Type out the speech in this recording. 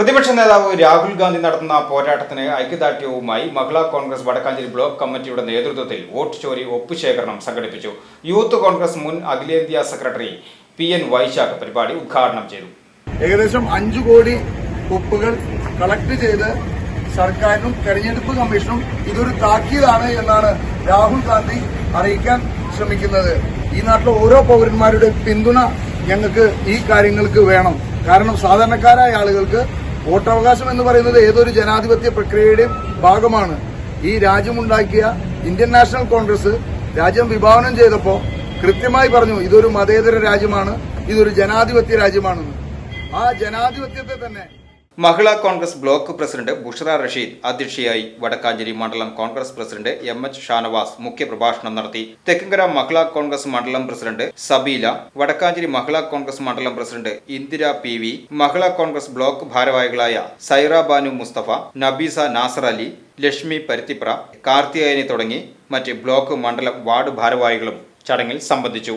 പ്രതിപക്ഷ നേതാവ് രാഹുൽ ഗാന്ധി നടത്തുന്ന പോരാട്ടത്തിന് ഐക്യദാർഢ്യവുമായി മഹിളാ കോൺഗ്രസ് വടക്കാഞ്ചേരി ബ്ലോക്ക് കമ്മിറ്റിയുടെ നേതൃത്വത്തിൽ വോട്ട് ചോരി ഒപ്പുശേഖരണം സംഘടിപ്പിച്ചു. യൂത്ത് കോൺഗ്രസ് മുൻ അഖിലേന്ത്യാ സെക്രട്ടറി പി എൻ വൈശാഖ് പരിപാടി ഉദ്ഘാടനം ചെയ്തു. ഏകദേശം അഞ്ചു കോടി ഒപ്പുകൾ കളക്ട് ചെയ്ത് സർക്കാരിനും തെരഞ്ഞെടുപ്പ് കമ്മീഷനും ഇതൊരു താക്കീതാണ് എന്നാണ് രാഹുൽ ഗാന്ധി അറിയിക്കാൻ ശ്രമിക്കുന്നത്. ഈ നാട്ടിലെ ഓരോ പൗരന്മാരുടെ പിന്തുണ ഞങ്ങൾക്ക് ഈ കാര്യങ്ങൾക്ക് വേണം. കാരണം സാധാരണക്കാരായ ആളുകൾക്ക് വോട്ടവകാശം എന്ന് പറയുന്നത് ഏതൊരു ജനാധിപത്യ പ്രക്രിയയുടെയും ഭാഗമാണ്. ഈ രാജ്യമുണ്ടാക്കിയ ഇന്ത്യൻ നാഷണൽ കോൺഗ്രസ് രാജ്യം വിഭാവനം ചെയ്തപ്പോൾ കൃത്യമായി പറഞ്ഞു ഇതൊരു മതേതര രാജ്യമാണ് ഇതൊരു ജനാധിപത്യ രാജ്യമാണെന്ന്. ആ ജനാധിപത്യത്തെ തന്നെ Mahila Congress block president Bushra Rasheed അധ്യക്ഷയായി വടക്കാഞ്ചേരി മണ്ഡലം Congress president M H Shanavas മുഖ്യപ്രഭാഷണം നടത്തി. തെക്കങ്കര മഹിളാ കോൺഗ്രസ് മണ്ഡലം പ്രസിഡന്റ് സബീല വടക്കാഞ്ചേരി മഹിളാ കോൺഗ്രസ് മണ്ഡലം president Indira P V Mahila Congress block ഭാരവാഹികളായ സൈറ ബാനു മുസ്തഫ നബീസ നാസർ അലി ലക്ഷ്മി പരുത്തിപ്ര കാർത്തികേയനി തുടങ്ങി മറ്റ് ബ്ലോക്ക് മണ്ഡലം വാർഡ് ഭാരവാഹികളും ചടങ്ങിൽ സംബന്ധിച്ചു.